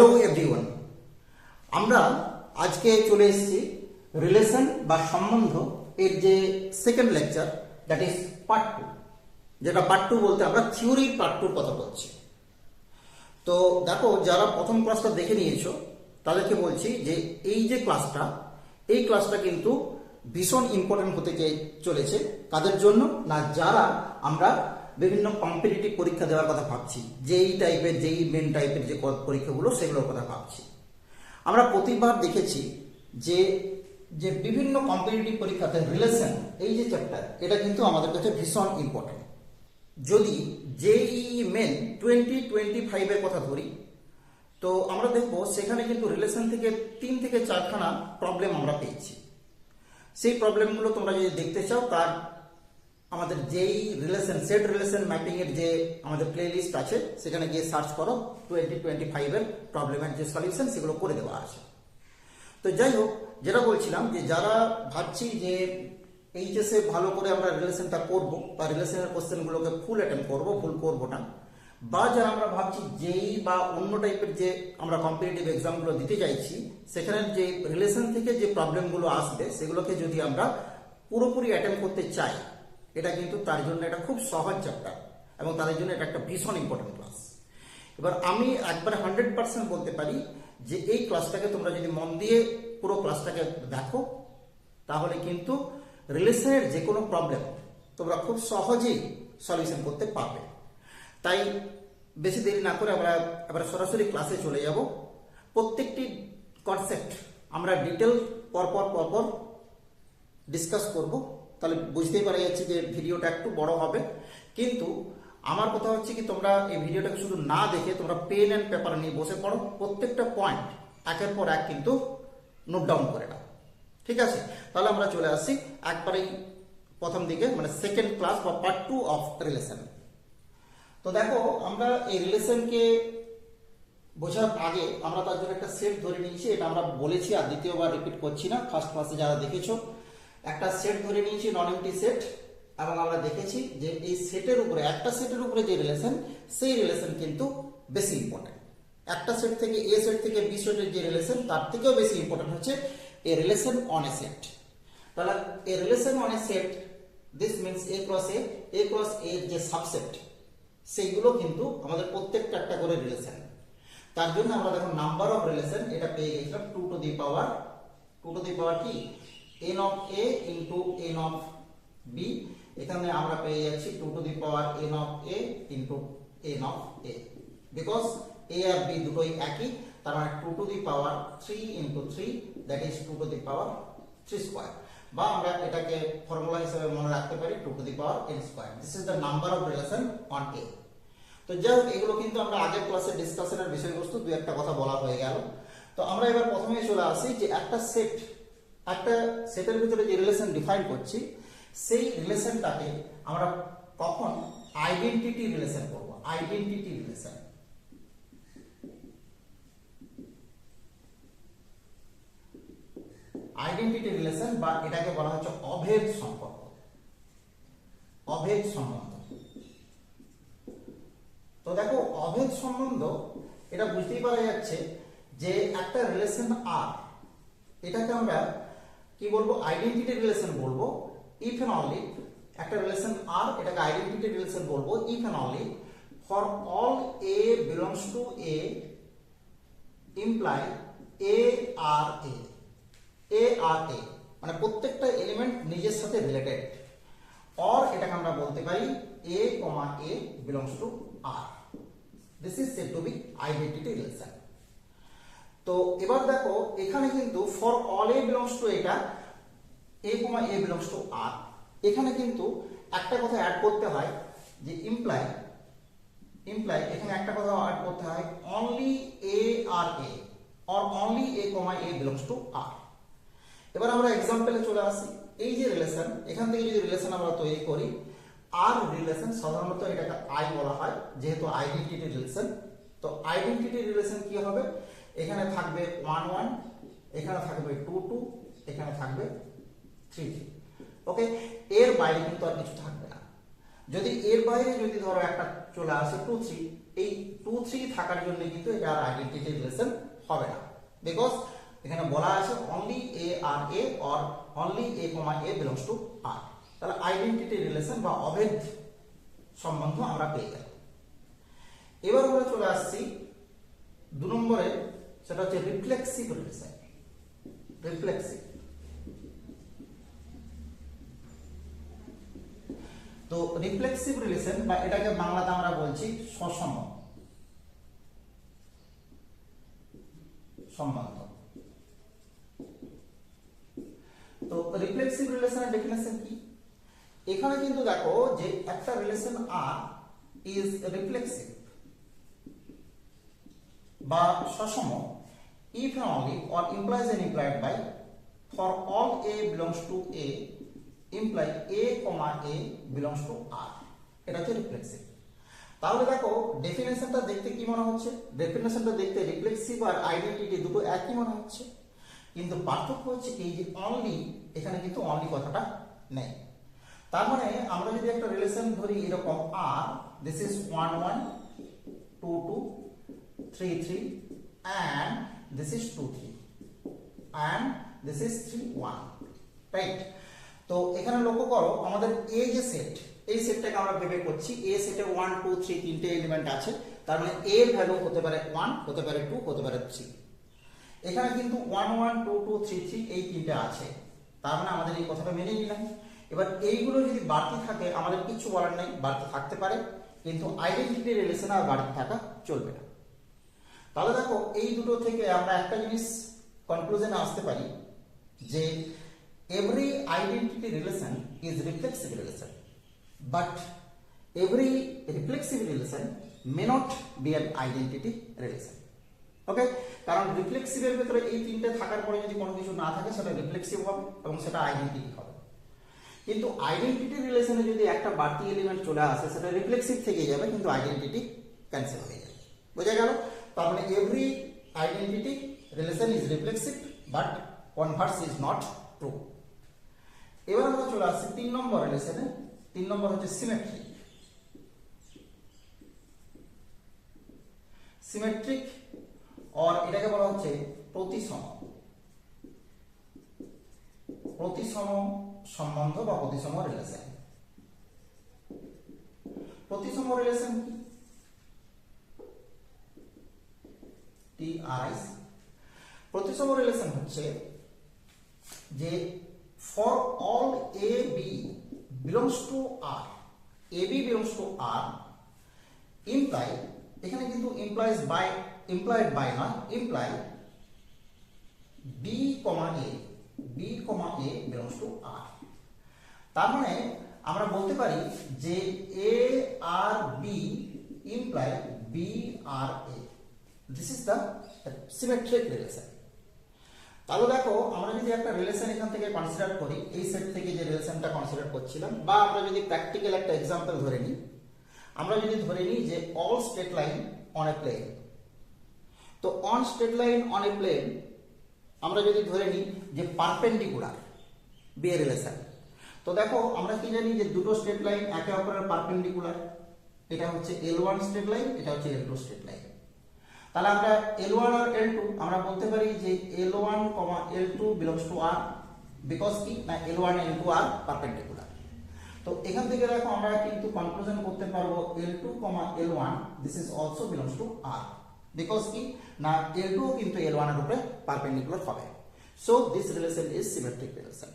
Hello everyone. আমরা আজকে চলে এসেছি রিলেশন বা সম্বন্ধ এর যে second lecture that is part two যেটা পার্ট টু বলতে আমরা থিওরির পার্ট টুর কথা বলছি। তো দেখো, যারা প্রথম ক্লাসটা দেখে নিয়েছো, তাদেরকে বলছি যে এই যে ক্লাসটা এই ক্লাসটা কিন্তু ভীষণ ইম্পর্টেন্ট হতে চলেছে কাদের জন্য? না, যারা আমরা বিভিন্ন কম্পিটিটিভ পরীক্ষা দেওয়ার কথা ভাবছি। যেই টাইপের যেই মেন টাইপের যে পরীক্ষাগুলো, সেগুলোর কথা ভাবছি। আমরা প্রতিবার দেখেছি যে যে বিভিন্ন কম্পিটিটিভ পরীক্ষাতে রিলেশন এই যে চ্যাপ্টার এটা কিন্তু আমাদের কাছে ভীষণ ইম্পর্টেন্ট যদি জেই মেন টোয়েন্টি টোয়েন্টি ফাইভের কথা ধরি, তো আমরা দেখব সেখানে কিন্তু রিলেশন থেকে তিন থেকে চারখানা প্রবলেম আমরা পেয়েছি। সেই প্রবলেমগুলো তোমরা যদি দেখতে চাও, তার আমাদের যেই রিলেশন সেট রিলেশন ম্যাপিং এর যে আমাদের প্লে লিস্ট আছে, সেখানে গিয়ে সার্চ করো টোয়েন্টি টোয়েন্টি ফাইভের প্রবলেমের যে সলিউশন সেগুলো করে দেওয়া আছে। তো যাই হোক, যেটা বলছিলাম যে যারা ভাবছি যে এইচএসে ভালো করে আমরা রিলেশনটা করব, বা রিলেশনের কোশ্চেনগুলোকে ফুল অ্যাটেম্প করব ভুল করব না বা যারা আমরা ভাবছি যেই বা অন্য টাইপের যে আমরা কম্পিটিটিভ এক্সামগুলো দিতে চাইছি সেখানে যে রিলেশন থেকে যে প্রবলেমগুলো আসবে, সেগুলোকে যদি আমরা পুরোপুরি অ্যাটেম্প করতে চাই এটা কিন্তু তার জন্য এটা খুব সহজ চ্যাপ্টার এবং তাদের জন্য এটা একটা ভীষণ ইম্পর্টেন্ট ক্লাস এবার আমি একবারে হান্ড্রেড পার্সেন্ট বলতে পারি যে এই ক্লাসটাকে তোমরা যদি মন দিয়ে পুরো ক্লাসটাকে দেখো, তাহলে কিন্তু রিলেশনের যে কোনো প্রবলেম তোমরা খুব সহজেই সলিউশন করতে পারবে। তাই বেশি দেরি না করে আমরা এবার সরাসরি ক্লাসে চলে যাব। প্রত্যেকটি কনসেপ্ট আমরা ডিটেল পরপর পরপর ডিসকাস করব। তাহলে বুঝতেই পারা যাচ্ছে যে ভিডিওটা একটু বড় হবে। কিন্তু আমার কথা হচ্ছে কি, তোমরা এই ভিডিওটাকে শুধু না দেখে তোমরা পেন অ্যান্ড পেপার নিয়ে বসে পড়ো। প্রত্যেকটা পয়েন্ট একের পর এক কিন্তু নোট ডাউন করে নাও। ঠিক আছে? তাহলে আমরা চলে আসছি একবারেই প্রথম দিকে মানে সেকেন্ড ক্লাস বা পার্ট টু অফ রিলেশন। তো দেখো, আমরা এই রিলেশনকে বোঝার আগে আমরা তার জন্য একটা সেট ধরে নিয়েছি। এটা আমরা বলেছি আর দ্বিতীয়বার রিপিট করছি না। ফার্স্ট ক্লাসে যারা দেখেছ একটা সেট ধরে নিয়েছি নন এমটি সেট এবং আমরা দেখেছি যে এই সেটের উপরে, একটা সেটের উপরে যে রিলেশন সেই রিলেশন কিন্তু বেশি ইম্পর্টেন্ট একটা সেট থেকে এ সেট থেকে বি সেটের যে রিলেশন তার থেকেও বেশি ইম্পর্টেন্ট হচ্ছে a relation on a set তাহলে a relation on a set this means A cross A A cross A যে সাবসেট সেইগুলো কিন্তু আমাদের প্রত্যেকটা একটা করে রিলেশন তার জন্য আমরা দেখো নাম্বার অফ রিলেশন এটা পেয়ে গেছিলাম two to the power two to the power কি? N of A into n of B এখানে আমরা পেয়ে যাচ্ছি two to the power n of A into n of A because A R B দুটোই একই, তার মানে two to the power three into three that is two to the power three square বা আমরা এটাকে ফর্মুলা হিসেবে মনে রাখতে পারি two to the power n square this is the number of relation on A তো হোক এগুলো কিন্তু আমরা আগের ক্লাসে ডিসকাশনের বিষয়বস্তু দু একটা কথা বলা হয়ে গেল, তো আমরা এবার প্রথমে চলে আসি যে একটা সেট একটা সেটের ভিতরে যে রিলেশন ডিফাইন করছি, সেই রিলেশনটাকে আমরা কখন আইডেন্টিটি রিলেশন করব? আইডেন্টিটি রিলেশন আইডেন্টিটি রিলেশন বা এটাকে বলা হচ্ছে অভেদ সম্পর্ক। অভেদ সম্বন্ধ। তো দেখো, অভেদ সম্বন্ধ, এটা বুঝতেই পারা যাচ্ছে যে একটা রিলেশন আর এটাকে আমরা কি বলব? আইডেন্টিটি রিলেশন বলব। ইফ এন্ড অনলি একটা রিলেশন আর এটাকে আইডেন্টিটি রিলেশন বলব। If and only for all a belongs to A implies a R a a R a মানে প্রত্যেকটা এলিমেন্ট নিজের সাথে রিলেটেড অর এটাকে আমরা বলতে পারি a comma a belongs to R this is said to be identity relation তো এবার দেখো, এখানে কিন্তু for all a belongs to এটা a comma A belongs to আর এখানে কিন্তু একটা কথা অ্যাড করতে হয়, যে ইমপ্লাই ইমপ্লাই এখানে একটা কথা অ্যাড করতে হয় only a R a or only a comma a belongs to R এবার আমরা এক্সাম্পলে চলে আসি, এই যে রিলেশন এখান থেকে যদি রিলেশন আমরা তৈরি করি আর রিলেশন সাধারণত এটাকে আই বলা হয়, যেহেতু আইডেন্টিটি রিলেশন তো আইডেন্টিটি রিলেশন কি হবে? এখানে থাকবে ওয়ান ওয়ান এখানে থাকবে টু টু এখানে থাকবে থ্রি থ্রি ওকে এর বাইরে কিন্তু আর কিছু থাকবে না। যদি এর বাইরে যদি ধরো একটা চলে আসে টু থ্রি এই টু থ্রি থাকার জন্য কিন্তু এটা আর আইডেন্টিটি রিলেশন হবে না। বিকজ এখানে বলা আছে only a R a or only a comma a belongs to R তাহলে আইডেন্টিটি রিলেশন বা অভেদ সম্বন্ধ আমরা পেয়ে গেলাম। এবার আমরা চলে আসছি দু নম্বরে সেটা হচ্ছে রিফ্লেক্সিভ রিলেশন রিফ্লেক্সিভ তো রিফ্লেক্সিভ রিলেশন বা এটাকে বাংলাতে আমরা বলছি সসম। সম্বন্ধ। তো রিফ্লেক্সিভ রিলেশনের ডেফিনেশন কি? এখানে কিন্তু দেখো যে একটা রিলেশন আর ইজ রিফ্লেক্সিভ বা সসম। If and only, or implies and implied by, for all a belongs to a imply a comma a belongs to r. এটা হচ্ছে রিফ্লেক্সিভ তাহলে দেখো ডেফিনেশনটা দেখতে কি মনে হচ্ছে? ডেফিনেশনটা দেখতে রিফ্লেক্সিভ আর আইডেন্টিটি দুটো একই মনে হচ্ছে। কিন্তু পার্থক্য হচ্ছে এই যে অনলি এখানে কিন্তু অনলি কথাটা নেই। তার মানে আমরা যদি একটা রিলেশন ধরি এরকম R this is one one two two three three and this is two three and this is three one right তো এখানে লক্ষ্য করো, আমাদের এ যে সেট এই সেটটাকে আমরা ভেবে করছি। এ সেটে ওয়ান টু থ্রি তিনটে এলিমেন্ট আছে। তার মানে এর ভ্যালু হতে পারে ওয়ান হতে পারে টু হতে পারে থ্রি এখানে কিন্তু one one two two three three এই তিনটে আছে। তার মানে আমাদের এই কথাটা মেনে নিলাম। এবার এইগুলো যদি বাড়তি থাকে, আমাদের কিছু বলার নেই, বাড়তি থাকতে পারে। কিন্তু আইডেন্টিটি রিলেশন আর বাড়তি থাকা চলবে না। তাহলে দেখো, এই দুটো থেকে আমরা একটা জিনিস কনক্লুশনে আসতে পারি যে every identity relation is reflexive relation but every reflexive relation may not be an identity relation okay কারণ রিফ্লেক্সিভের ভেতরে এই তিনটে থাকার পরে যদি কোনো কিছু না থাকে, সেটা রিফ্লেক্সিভ হবে এবং সেটা আইডেন্টিটি হবে। কিন্তু আইডেন্টিটি রিলেশনে যদি একটা বাড়তি এলিমেন্ট চলে আসে, সেটা রিফ্লেক্সিভ থেকে যাবে, কিন্তু আইডেন্টিটি ক্যান্সেল হয়ে যাবে। বোঝা গেল? মানে every identity relation is reflexive but converse is not true এবার আমরা চলে আসছি তিন নম্বর রিলেশনে তিন নম্বর হচ্ছে সিমেট্রিক সিমেট্রিক অর এটাকে বলা হচ্ছে প্রতিসম। প্রতিসম সম্বন্ধ বা প্রতিসম রিলেশন প্রতিসম রিলেশন কি? টি প্রতিসম রিলেশন হচ্ছে যে for all a b belongs to R a b belongs to R implies এখানে কিন্তু ইমপ্লাইজ বাই ইমপ্লয়েড বাই নয় implies b comma a b comma a belongs to R তার মানে আমরা বলতে পারি যে a R b implies b R a this is the symmetric relation তাহলে দেখো, আমরা যদি একটা রিলেশন এখান থেকে কনসিডার করি, এই সেট থেকে যে রিলেশনটা কনসিডার করছিলাম, বা আমরা যদি প্র্যাকটিক্যাল একটা এক্সাম্পল ধরে নিই, আমরা যদি ধরে নিই যে all straight line on a plane তো on straight line on a plane আমরা যদি ধরে নিই যে পারপেন্ডিকুলার বি রিলেশন তো দেখো, আমরা কি জানি যে দুটো স্ট্রেট লাইন একে অপরের পারপেন্ডিকুলার এটা হচ্ছে এল ওয়ান স্ট্রেট লাইন এটা হচ্ছে এল টু স্ট্রেট লাইন তাহলে আমরা এল ওয়ান আর এল টু আমরা বলতে পারি যে L one comma L two belongs to R because কি? না L one L two are perpendicular তো এখান থেকে দেখো আমরা কিন্তু কনক্লুশন করতে পারব L two comma L one this is also belongs to R because কি? না এল টু কিন্তু এল ওয়ানের উপরে পারপেন্ডিকুলার হবে। So this relation is symmetric relation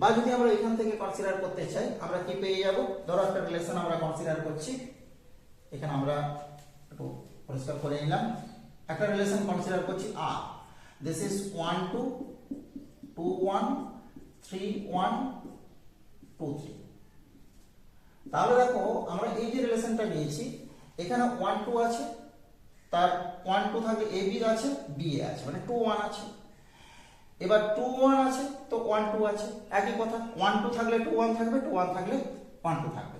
বা যদি আমরা এখান থেকে কনসিডার করতে চাই, আমরা কি পেয়ে যাব? ধরো একটা রিলেশন আমরা কনসিডার করছি। এখানে আমরা একটু পরিষ্কার করে নিলাম। একটা রিলেশন কনসিডার করছি R this is one two two one three one two three তাহলে দেখো, আমরা এই যে রিলেশনটা নিয়েছি, এখানে ওয়ান টু আছে, তার ওয়ান টু থাকলে এ বি আছে বি এ আছে মানে টু ওয়ান আছে। এবার টু ওয়ান আছে, তো ওয়ান টু আছে, একই কথা। ওয়ান টু থাকলে টু ওয়ান থাকবে টু ওয়ান থাকলে ওয়ান টু থাকবে।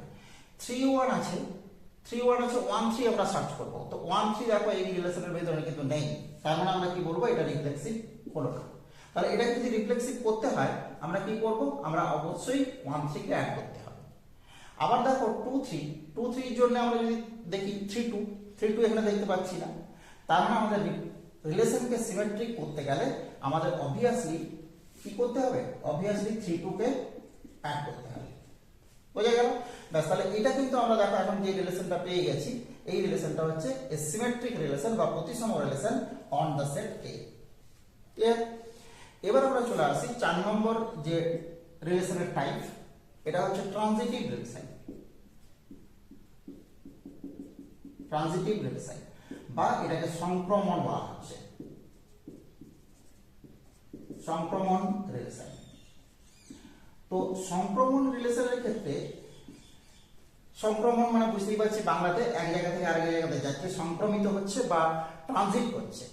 থ্রি ওয়ান আছে থ্রি ওয়ান আছে ওয়ান থ্রি আমরা সার্চ করব। তো ওয়ান থ্রি দেখো এই রিলেশনের ভেতরে কিন্তু নেই। তার মানে আমরা কি বলব? এটা রিফ্লেক্সিভ হলো না। তাহলে এটা যদি রিফ্লেক্সিভ করতে হয়, আমরা কি করব? আমরা অবশ্যই ওয়ান থ্রিকে অ্যাড করতে হবে। আবার দেখো টু থ্রি টু থ্রির জন্য আমরা যদি দেখি থ্রি টু থ্রি টু এখানে দেখতে পাচ্ছি না। তার মানে আমাদের রিলেশনকে সিমেট্রিক করতে গেলে আমাদের অবভিয়াসলি কি করতে হবে? অবভিয়াসলি থ্রি টুকে অ্যাড করতে হবে। বোঝা গেল? ব্যাস, তাহলে এটা কিন্তু আমরা দেখো এখন যে রিলেশনটা পেয়ে গেছি, এই রিলেশনটা হচ্ছে সিমেট্রিক রিলেশন বা প্রতিসম relation on the set A এবার আমরা চলে আসি চার নম্বর যে রিলেশনের টাইপ এটা হচ্ছে ট্রানজিটিভ রিলেশন ট্রানজিটিভ রিলেশন বা এটাকে সংক্রমণ বলা হচ্ছে। সংক্রমণ রিলেশন তো সংক্রমণ রিলেশনের ক্ষেত্রে সংক্রমণ মানে বুঝতেই পারছি বাংলাতে এক জায়গা থেকে আরেক জায়গাতে যাচ্ছে, সংক্রমিত হচ্ছে বা ট্রানজিট করছে।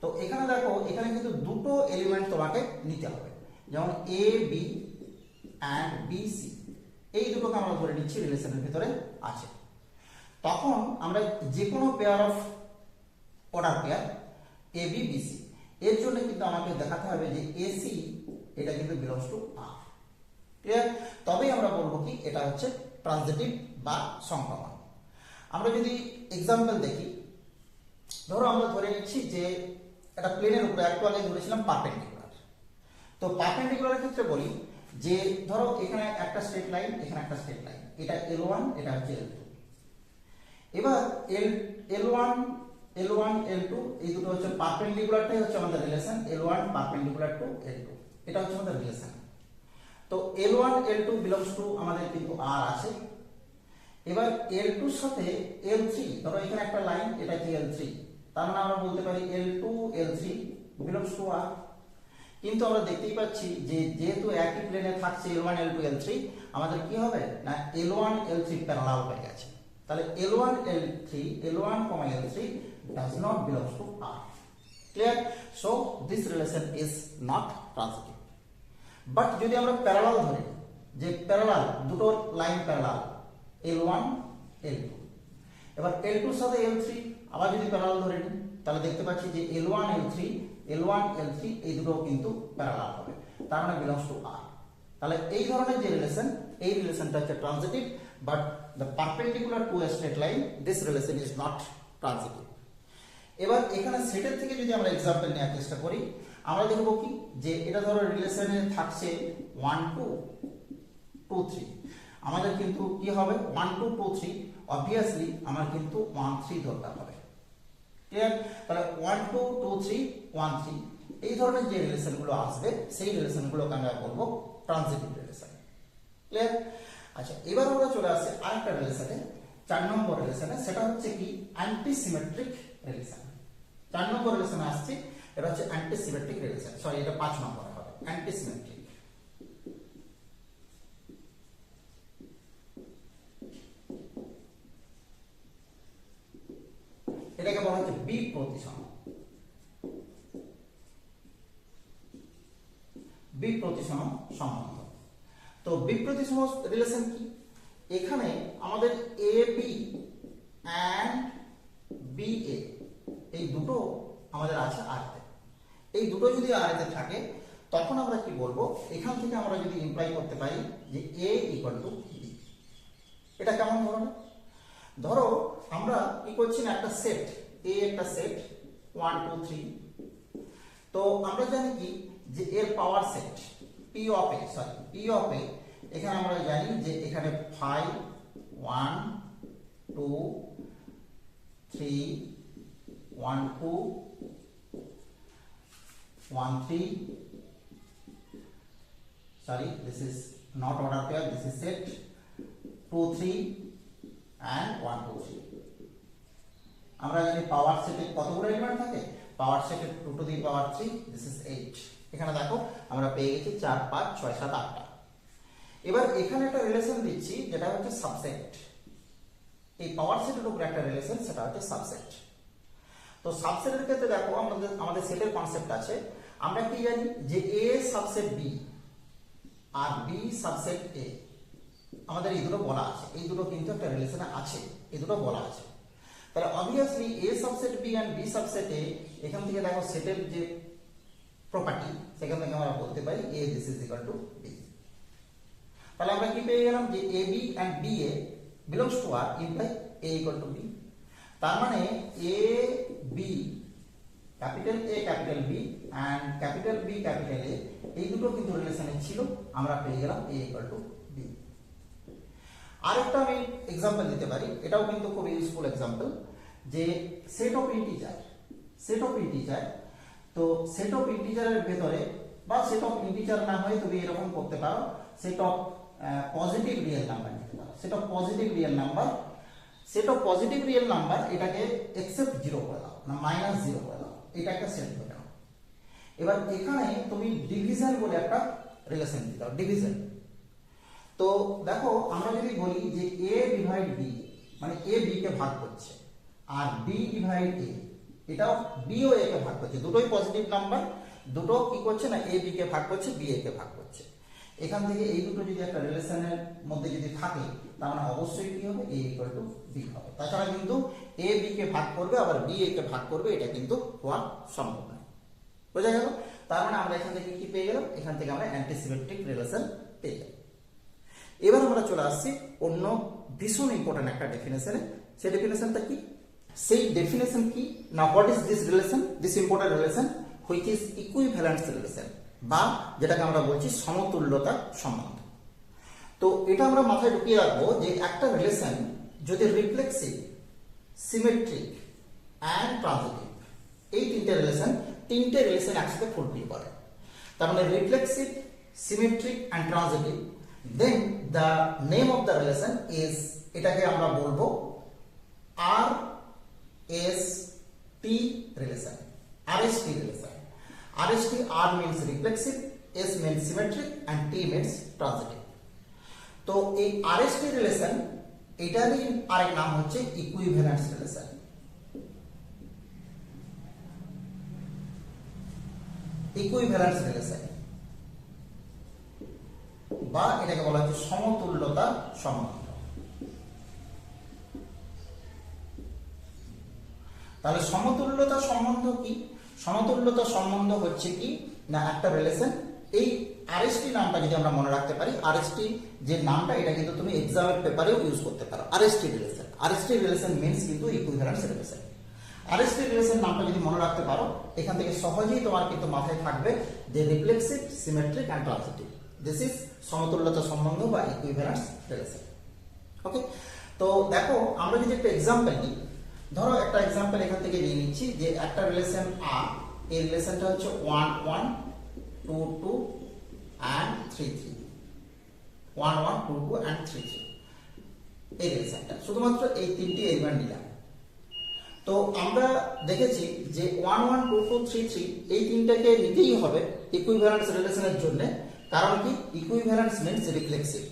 তো এখানে দেখো, এখানে কিন্তু দুটো এলিমেন্ট তোমাকে নিতে হবে। যেমন a b and b c এই দুটোকে আমরা ধরে নিচ্ছি রিলেশনের ভিতরে আছে। তখন আমরা যে কোনো pair of order pair a b b c এর জন্য কিন্তু আমাকে দেখাতে হবে যে এসি এটা কিন্তু বিলংস টু আর ক্লিয়ার তবেই আমরা বলব কি, এটা হচ্ছে ট্রানজিটিভ বা সংক্রমণ আমরা যদি এক্সাম্পল দেখি, ধরো আমরা ধরে নিচ্ছি যে একটা প্লেনের উপরে একটু আগে ধরেছিলাম পারপেন্ডিকুলার তো পারপেন্ডিকুলারের ক্ষেত্রে বলি যে, ধরো এখানে একটা স্ট্রেট লাইন এখানে একটা স্ট্রেট লাইন এটা এল ওয়ান এটা হচ্ছে এল টু এবার L L one L one L two এই দুটো হচ্ছে পারপেন্ডিকুলারটাই হচ্ছে আমাদের relation L one perpendicular to L two এটা হচ্ছে আমাদের রিলেশন তো L one L two belongs to আমাদের কিন্তু আর আছে। এবার এল টুর সাথে এল থ্রি ধরো এখানে একটা লাইন এটা কি এল থ্রি তার মানে আমরা বলতে পারি L two L three belongs to R কিন্তু আমরা দেখতেই পাচ্ছি যে যেহেতু একই প্লেনে থাকছে L one L two L three আমাদের কি হবে? না L one L three parallel হয়ে গেছে। তাহলে L one L three L one comma L three does not belongs to R clear so this relation is not transitive but যদি আমরা parallel ধরি, যে প্যারালাল দুটো line parallel L one L two এবার L টুর সাথে L three আবার যদি parallel ধরে নিই, তাহলে দেখতে পাচ্ছি যে L one L three L one L three এই দুটো কিন্তু প্যারালাল হবে। তার মানে বিলংস টু আর তাহলে এই ধরনের যে রিলেশন এই রিলেশনটা হচ্ছে transitive but the perpendicular to a straight line this relation is not transitive এবার এখানে সেটের থেকে যদি আমরা এক্সাম্পল নেওয়ার চেষ্টা করি, আমরা দেখব কি? যে এটা ধরো রিলেশনে থাকছে ওয়ান টু টু থ্রি আমাদের কিন্তু কি হবে? One two two three obviously আমার কিন্তু ওয়ান থ্রি দরকার হবে। ক্লিয়ার তাহলে one two two three one three এই ধরনের যে রিলেশনগুলো আসবে, সেই রিলেশনগুলোকে আমরা বলব ট্রানজিটিভ রিলেশন ক্লিয়ার আচ্ছা এবার আমরা চলে আসি আরেকটা রিলেশনে চার নম্বর রিলেশনে সেটা হচ্ছে কি? অ্যান্টিসিমেট্রিক রিলেশন চার নম্বর রিলেশনে আসছে, এটা হচ্ছে অ্যান্টিসিমেট্রিক রিলেশন সরি এটা পাঁচ নম্বরে হবে। অ্যান্টিসিমেট্রিক এটাকে বলা হচ্ছে বিপ্রতিসম বিপ্রতিসম সম্বন্ধ। তো বিপ্রতিসম রিলেশন কি? এখানে আমাদের a b and b a এই দুটো আমাদের আছে আরতে এই দুটো যদি আরতে থাকে, তখন আমরা কি বলব? এখান থেকে আমরা যদি ইমপ্লাই করতে পারি যে এ ইকুয়াল টু বি এটা কেমন ধরনের? ধরো, আমরা কি করছি না, একটা সেট এ একটা সেট ওয়ান টু থ্রি তো আমরা জানি কি, যে এর power set P of A sorry P of A এখানে আমরা জানি যে এখানে five one two three one two one three sorry, this is not order pair, this is set 2 3 and 1 2 3 আমরা জানি পাওয়ার সেটে কতগুলো এলিমেন্ট থাকে? পাওয়ার সেটে 2 to the power 3 this is 8 এখানে দেখো, আমরা পেয়ে গেছি 4 5 6 7 8টা এবার এখানে একটা রিলেশন দিচ্ছি, যেটা হচ্ছে সাবসেট এই পাওয়ার সেটের উপর একটা রিলেশন সেটা হচ্ছে সাবসেট তো সাবসেটের ক্ষেত্রে দেখো, আমাদের আমাদের সেটের কনসেপ্ট আছে। আমরা কি জানি যে এ সাবসেট বি আর বি সাবসেট এ আমাদের এই দুটো বলা আছে। এই দুটো কিন্তু একটা রিলেশনে আছে। এই দুটো বলা আছে। তাহলে obviously A subset B and B subset এখান থেকে দেখো সেটের যে প্রপার্টি সেখান থেকে আমরা বলতে পারি A this is equal to B তাহলে আমরা কি পেয়ে গেলাম যে a b and b a belongs to R implies a equal to b তার মানে a b capital A capital B and capital B capital A এই দুটো কিন্তু রিলেশনে ছিল। আমরা পেয়ে গেলাম এ ইকুয়াল টু আরেকটা আমি এক্সাম্পল দিতে পারি। এটাও কিন্তু খুব ইউজফুল এক্সাম্পল যে set of integer set of integer তো সেট অফ ইন্টিজারের ভেতরে বা সেট অফ ইন্টিজার না হয়ে তুমি এরকম করতে পারো set of positive real number নিতে পারো। Set of positive real number set of positive real number এটাকে এক্সেপ্ট জিরো করে দাও, না মাইনাস জিরো করে দাও, এটা একটা সেট করে দাও এবার এখানে তুমি ডিভিশন বলে একটা রিলেশন দিতে দাও ডিভিশন তো দেখো, আমরা যদি বলি যে এ ডিভাইড বি মানে এ বি কে ভাগ করছে, আর বি ডিভাইড এ এটাও বি ও এ কে ভাগ করছে, দুটোই পজিটিভ নাম্বার দুটো কি করছে না এ বি কে ভাগ করছে বি এ কে ভাগ করছে। এখান থেকে এই দুটো যদি একটা রিলেশনের মধ্যে যদি থাকে, তার মানে অবশ্যই কি হবে? এ ইকুয়াল টু বি হবে। তাছাড়া কিন্তু এ বি কে ভাগ করবে, আবার বি এ কে ভাগ করবে, এটা কিন্তু হওয়া সম্ভব নয়। বোঝা গেল? তার মানে আমরা এখান থেকে কি পেয়ে গেলাম? এখান থেকে আমরা অ্যান্টিসিমেট্রিক রিলেশন পেয়ে গেলাম। এবার আমরা চলে আসছি অন্য ভীষণ ইম্পর্টেন্ট একটা ডেফিনেশনে সেই ডেফিনেশনটা কি? সেই ডেফিনেশন কি? না what is this relation this important relation which is equivalence relation বা যেটাকে আমরা বলছি সমতুল্যতা সম্বন্ধ। তো এটা আমরা মাথায় ঢুকিয়ে রাখব যে একটা রিলেশন যদি রিফ্লেক্সিভ সিমেট্রিক অ্যান্ড ট্রানজিটিভ এই তিনটে রিলেশন তিনটে রিলেশন একসাথে ফুলফিল করে। তার মানে reflexive symmetric and transitive then the name of the relation is এটাকে আমরা বলব R S T relation R S T relation R S T R means reflexive S means symmetric and T means transitive তো এই আর S T relation এটারই আরেক নাম হচ্ছে equivalence relation equivalence relation বা এটাকে বলা হচ্ছে সমতুল্যতা সম্বন্ধ। তাহলে সমতুল্যতা সম্বন্ধ কি? সমতুল্যতা সম্বন্ধ হচ্ছে কি? না, একটা রিলেশন এই আরএসটি নামটা যদি আমরা মনে রাখতে পারি আরএসটি যে নামটা, এটা কিন্তু তুমি এক্সামের পেপারেও ইউজ করতে পারো। RST relation RST relation means কিন্তু ইকুইভ্যালেন্স রিলেশন আরএসটি রিলেশন নামটা যদি মনে রাখতে পারো, এখান থেকে সহজেই তোমার কিন্তু মাথায় থাকবে যে reflexive symmetric and transitive this is সমতুল্যতা সম্বন্ধ বা ইকুইভ্যালেন্স রিলেশন ওকে তো দেখো, আমরা যদি একটা এক্সাম্পল নিই, ধরো একটা এক্সাম্পল এখান থেকে নিয়ে নিচ্ছি যে একটা রিলেশন আর এই রিলেশনটা হচ্ছে one one two two and three three one one two two and three three এই রিলেশনটা শুধুমাত্র এই তিনটি এলিমেন্ট নিলাম। তো আমরা দেখেছি যে one one two two three three এই তিনটাকে নিতেই হবে ইকুইভ্যালেন্স রিলেশনের জন্য। কারণ কি? Equivalence means reflexive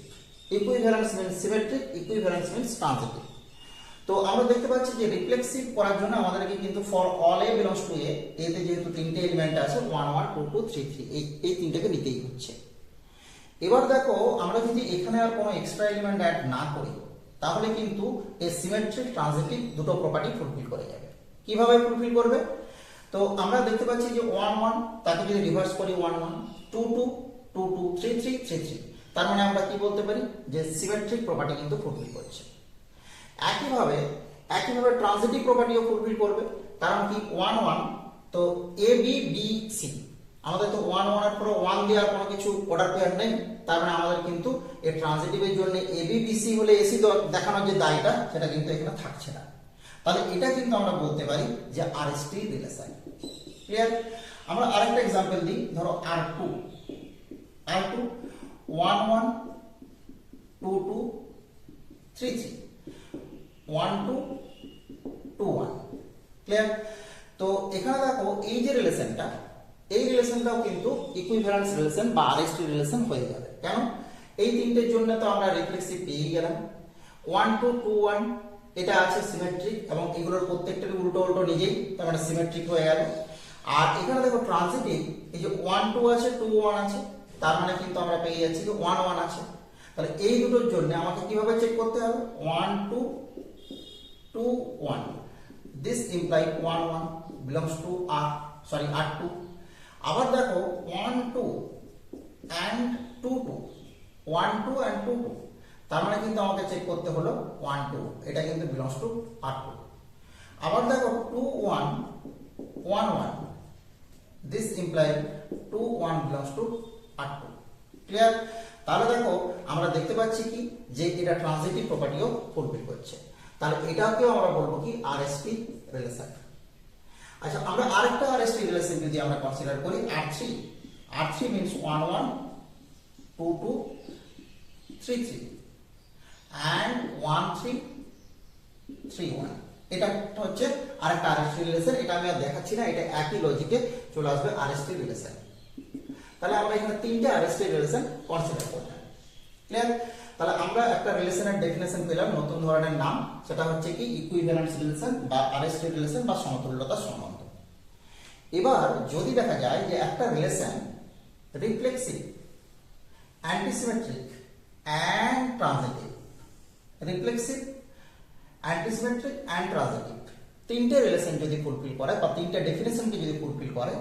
equivalence means symmetric equivalence means transitive তো আমরা দেখতে পাচ্ছি যে রিফ্লেক্সিভ করার জন্য আমাদেরকে কিন্তু for all a belongs to A এতে যেহেতু তিনটে এলিমেন্ট আছে one one two two three three এই এই তিনটাকে নিতেই হচ্ছে। এবার দেখো, আমরা যদি এখানে আর কোনো এক্সট্রা এলিমেন্ট অ্যাড না করি, তাহলে কিন্তু এই সিমেট্রিক ট্রানজিটিভ দুটো প্রপার্টি ফুলফিল করে যাবে। কীভাবে ফুলফিল করবে? তো আমরা দেখতে পাচ্ছি যে ওয়ান ওয়ান তাকে যদি রিভার্স করি one one two two two two three three three three তার মানে আমরা কি বলতে পারি? যে সিমেট্রিক প্রপার্টি কিন্তু ফুলফিল করছে। একইভাবে একইভাবে ট্রানজিটিভ প্রপার্টিও ফুলফিল করবে। কারণ কি? ওয়ান ওয়ান তো এ বি বি সি আমাদের তো ওয়ান ওয়ানের পরে ওয়ান দেওয়ার কোনো কিছু অর্ডার পেয়ার নেই। তার মানে আমাদের কিন্তু এই ট্রানজিটিভের জন্য এ বি বি সি হলে এসি দেখানোর যে দায়টা, সেটা কিন্তু এখানে থাকছে না। তাহলে এটা কিন্তু আমরা বলতে পারি যে R S T relation clear আমরা আরেকটা এক্সাম্পল দিই। ধরো R to R to one one two two three three one two two one clear তো এখানে দেখো, এই যে রিলেশনটা এই রিলেশনটাও কিন্তু ইকুইভ্যালেন্স রিলেশন বা আরএসটি রিলেশন হয়ে যাবে। কেন? এই তিনটের জন্য তো আমরা রিফ্লেক্সিভ পেয়ে গেলাম। ওয়ান টু টু ওয়ান এটা আছে সিমেট্রিক এবং এগুলোর প্রত্যেকটারই উল্টো উল্টো নিজেই, তার মানে সিমেট্রিক হয়ে গেল। আর এখানে দেখো ট্রানজিটিভ এই যে ওয়ান টু আছে টু ওয়ান আছে তার মানে কিন্তু আমরা পেয়ে যাচ্ছি যে ওয়ান ওয়ান আছে। তাহলে এই দুটোর জন্য আমাকে কীভাবে চেক করতে হবে? One two two one this imply one one belongs to R sorry R two আবার দেখো one two and two two one two and two two তার মানে কিন্তু আমাকে চেক করতে হলো ওয়ান টু এটা কিন্তু বিলংস টু আর টু আবার দেখো two one one one this imply two one belongs to R two clear তাহলে দেখো, আমরা দেখতে পাচ্ছি কি? যে এটা ট্রানজিটিভ প্রপার্টিও ফুলফিল করছে। তাহলে এটাকেও আমরা বলব কি? আরএসপি রিলেশন আচ্ছা আমরা আরেকটা আরএসপি রিলেশন যদি আমরা কনসিডার করি R three R three means one one two two three three and one three three one এটা হচ্ছে আরেকটা আরএসটি রিলেশন এটা আমি আর দেখাচ্ছি না। এটা একই লজিকে চলে আসবে আরএসটি রিলেশন তাহলে আমরা এখানে তিনটে আরএসটি রিলেশন কনসিডার করলাম। ক্লিয়ার তাহলে আমরা একটা রিলেশনের ডেফিনেশন পেলাম নতুন ধরনের নাম, সেটা হচ্ছে কি ইকুইভ্যালেন্স রিলেশন বা আরএসটি রিলেশন বা সমতুল্যতা সম্বন্ধ। এবার যদি দেখা যায় যে একটা relation reflexive antisymmetric and transitive reflexive antisymmetric and transitive তিনটে রিলেশন যদি ফুলফিল করে বা তিনটে ডেফিনেশনকে যদি ফুলফিল করে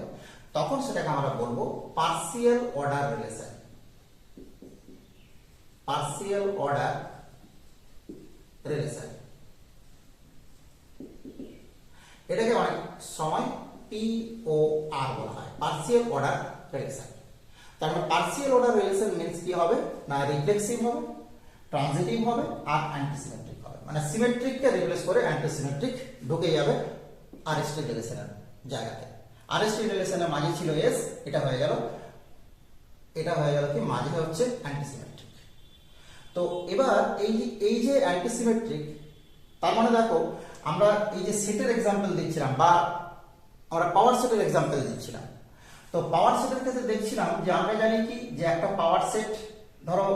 তখন সেটাকে আমরা বলব partial order relation partial order relation এটাকে অনেক সময় পি ও আর বলা হয় পার্সিয়াল অর্ডার রিলেশন তার মানে পার্সিয়াল অর্ডার রিলেশন মিন্স কি হবে? না রিফ্লেক্সিভ হবে ট্রানজিটিভ হবে, আর অ্যান্টিসিমেট্রিক হবে। মানে সিমেট্রিককে রিপ্লেস করে অ্যান্টিসিমেট্রিক ঢুকে যাবে আরএসটি রিলেশনের জায়গাতে। আরএসটি রিলেশনের মাঝে ছিল এস এটা হয়ে গেল। এটা হয়ে গেল কি? মাঝে হচ্ছে অ্যান্টিসিমেট্রিক তো এবার এই এই যে অ্যান্টিসিমেট্রিক তার মানে দেখো, আমরা এই যে সেটের এক্সাম্পল দিচ্ছিলাম বা আমরা পাওয়ার সেটের এক্সাম্পল দিচ্ছিলাম তো পাওয়ার সেটের ক্ষেত্রে দেখছিলাম যে আমরা জানি কি? যে একটা পাওয়ার সেট ধরো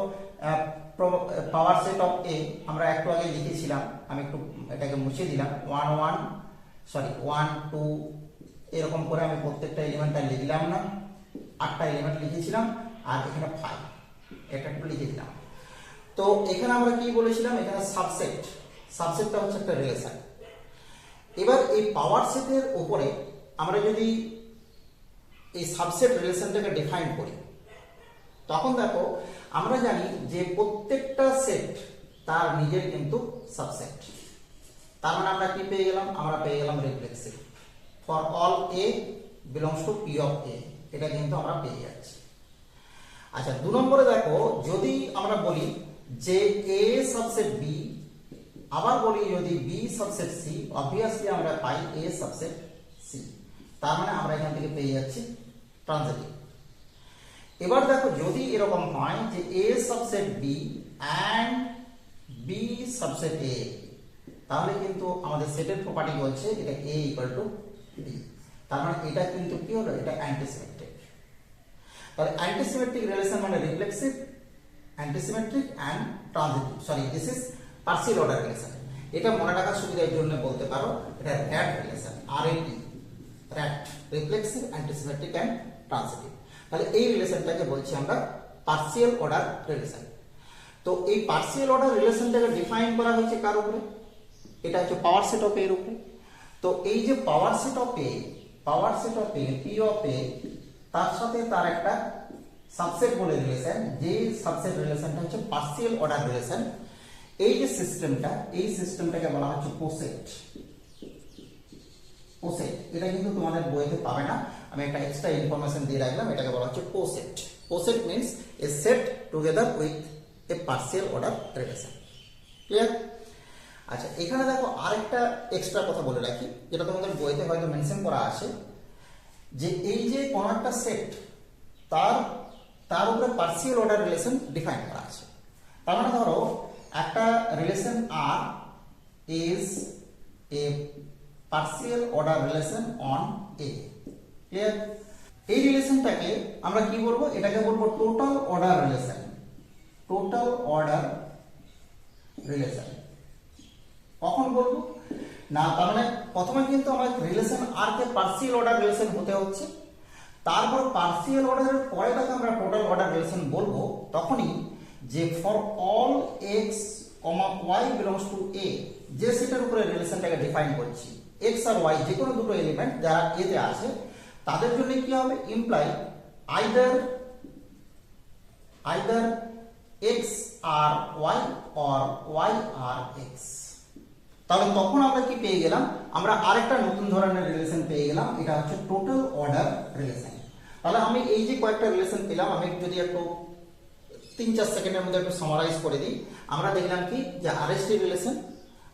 পাওয়ার সেট অফ এ আমরা একটু আগে লিখেছিলাম, আমি একটু এটাকে মুছে দিলাম। One one sorry one two এরকম করে আমি প্রত্যেকটা এলিমেন্টটা লিখলাম না। আটটা এলিমেন্ট লিখেছিলাম, আর এখানে ফাইভ এটা একটু লিখে দিলাম। তো এখানে আমরা কি বলেছিলাম? এখানে সাবসেট সাবসেটটা হচ্ছে একটা রিলেশন এবার এই পাওয়ার সেটের উপরে আমরা যদি এই সাবসেট রিলেশনটাকে ডিফাইন করি, তখন দেখো আমরা জানি যে প্রত্যেকটা সেট তার নিজের কিন্তু সাবসেট তার মানে আমরা কি পেয়ে গেলাম? আমরা পেয়ে গেলাম reflexive for all A belongs to P of A এটা কিন্তু আমরা পেয়ে যাচ্ছি। আচ্ছা দু নম্বরে দেখো, যদি আমরা বলি যে এ সাবসেট বি আবার বলি যদি বি সাবসেট সি অবভিয়াসলি আমরা পাই এ সাবসেট সি তার মানে আমরা এখান থেকে পেয়ে যাচ্ছি ট্রানজিটিভ এবার দেখো, যদি এরকম হয় যে A subset B and B subset A তাহলে কিন্তু আমাদের সেটের প্রপার্টি বলছে এটা এ ইকুয়াল টু বি তার মানে এটা কিন্তু হলো? এটা অ্যান্টিসিমেট্রিক রিলেশন মানে reflexive antisymmetric and sorry order এটা মনে রাখার সুবিধার জন্য বলতে পারো, এটা রিলেশন আর অ্যান্টিসিমেট্রিক অ্যান্ড তাহলে এই রিলেশনটাকে বলছি আমরা পার্সিয়াল অর্ডার রিলেশন তো এই পার্সিয়াল অর্ডার রিলেশনটাকে ডিফাইন করা হয়েছে কার উপরে? এটা হচ্ছে পাওয়ার সেট অফ এর উপরে। তো এই যে power set of A power set of A P of A তার সাথে তার একটা সাবসেট বলে রিলেশন যে সাবসেট রিলেশনটা হচ্ছে পার্সিয়াল অর্ডার রিলেশন এই যে সিস্টেমটা এই সিস্টেমটাকে বলা হচ্ছে পোসেট পোসেট এটা কিন্তু তোমাদের বইতে পাবে না। আমি একটা এক্সট্রা ইনফরমেশন দিয়ে রাখলাম, এটাকে বলা হচ্ছে poset poset means a set together with a partial order relation clear আচ্ছা এখানে দেখো আরেকটা এক্সট্রা কথা বলে রাখি, যেটা তোমাদের বইতে হয়তো মেনশন করা আছে, যে এই যে কোনো একটা সেট তার তার উপরে পার্সিয়াল অর্ডার রিলেশন ডিফাইন করা আছে। তার মানে ধরো, একটা relation R is a partial order relation on A clear এই রিলেশনটাকে আমরা কি বলব? এটাকে বলব total order relation total order relation কখন বলব না, তার মানে প্রথমে কিন্তু আমার রিলেশন আর কে পার্সিয়াল অর্ডার রিলেশন হতে হচ্ছে। তারপর পার্সিয়াল অর্ডারের পরে তাকে আমরা টোটাল অর্ডার রিলেশন বলব। তখনই যে for all x comma y belongs to A যে সেটার উপরে রিলেশনটাকে ডিফাইন করছি। এক্স আর ওয়াই যে কোনো দুটো এলিমেন্ট যারা এতে আছে, তাদের জন্য কি হবে? Imply either either x R y or y R x তাহলে তখন আমরা কি পেয়ে গেলাম? আমরা আরেকটা নতুন ধরনের রিলেশন পেয়ে গেলাম, এটা হচ্ছে টোটাল অর্ডার রিলেশন তাহলে আমি এই যে কয়েকটা রিলেশন পেলাম, আমি যদি একটু তিন চার সেকেন্ডের মধ্যে একটু সামারাইজ করে দিই। আমরা দেখলাম কি? যে আরএসটি রিলেশন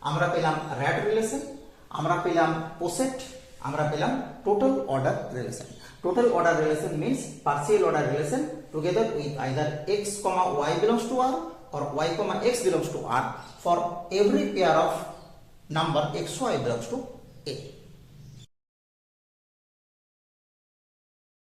আমরা পেলাম র্যাড রিলেশন আমরা পেলাম পোসেট আমরা পেলাম total order relation total order relation means partial order relation together with either x comma y belongs to R y comma x belongs to R for every pair of number x y belongs to A.